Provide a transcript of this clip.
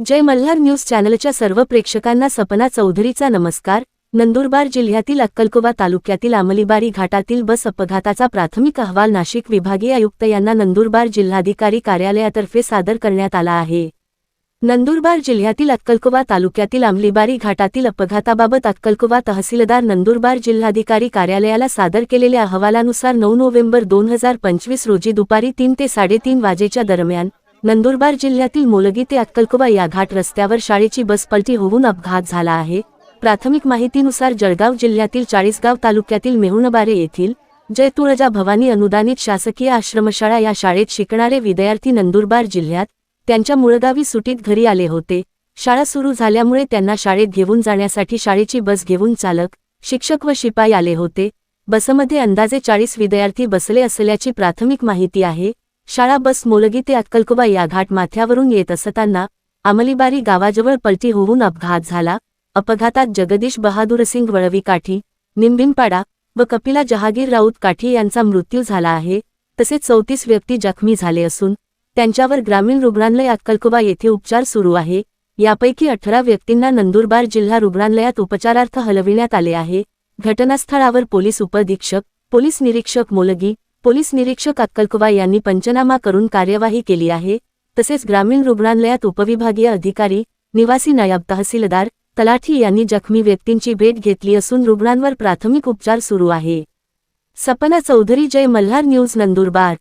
जय Malhar news चॅनलच्या सर्व प्रेक्षकांना सपना चौधरीचा नमस्कार. नंदुरबार जिल्ह्यातील अक्कलकोवा तालुक्यातील अमलीबारी घाटातील बस अपघाताचा प्राथमिक अहवाल नाशिक विभागीय आयुक्त यांना नंदुरबार जिल्हाधिकारी कार्यालयातर्फे सादर करण्यात आला आहे. नंदुरबार जिल्ह्यातील अक्कलकोवा तालुक्यातील आमलीबारी घाटातील अपघाताबाबत अक्कलकोवा तहसीलदार नंदुरबार जिल्हाधिकारी कार्यालयाला सादर केलेल्या अहवालानुसार नऊ नोव्हेंबर दोन हजार पंचवीस रोजी दुपारी तीन ते साडेतीन वाजेच्या दरम्यान नंदुरबार जिल्ह्यातील मोलगी ते अक्कलकोवा या घाट रस्त्यावर शाळेची बस पलटी होऊन अपघात झाला आहे. प्राथमिक माहितीनुसार जळगाव जिल्ह्यातील चाळीसगाव तालुक्यातील मेहुणबारे येथील जय तुळजा भवानी अनुदानित शासकीय आश्रमशाळा या शाळेत शिकणारे विद्यार्थी नंदुरबार जिल्ह्यात त्यांच्या मुळगावी सुटीत घरी आले होते. शाळा सुरू झाल्यामुळे त्यांना शाळेत घेऊन जाण्यासाठी शाळेची बस घेऊन चालक शिक्षक व शिपाई आले होते. बसमध्ये अंदाजे चाळीस विद्यार्थी बसले असल्याची प्राथमिक माहिती आहे. शाळा बस मोलगी ते अक्कलकोबा या घाट माथ्यावरून येत असताना अमलीबारी गावाजवळ पलटी होऊन अपघात झाला. अपघातात जगदीश बहादूरसिंग वळवी काठी निंबिनपाडा व कपिला जहागीर राऊत काठी यांचा मृत्यू झाला आहे. तसेच चौतीस व्यक्ती जखमी झाले असून त्यांच्यावर ग्रामीण रुग्णालय अक्कलकोबा येथे उपचार सुरू आहे. यापैकी अठरा व्यक्तींना नंदुरबार जिल्हा रुग्णालयात उपचारार्थ हलविण्यात आले आहे. घटनास्थळावर पोलीस उपअधीक्षक पोलीस निरीक्षक मोलगी पोलीस निरीक्षक अक्कलकुवा यांनी पंचनामा करून कार्यवाही केली आहे. तसेच ग्रामीण रुग्णालयात उपविभागीय अधिकारी निवासी नायब तहसीलदार तलाठी यांनी जखमी व्यक्तींची भेट घेतली असून रुग्णांवर प्राथमिक उपचार सुरू आहे. सपना चौधरी जय मल्हार न्यूज नंदुरबार.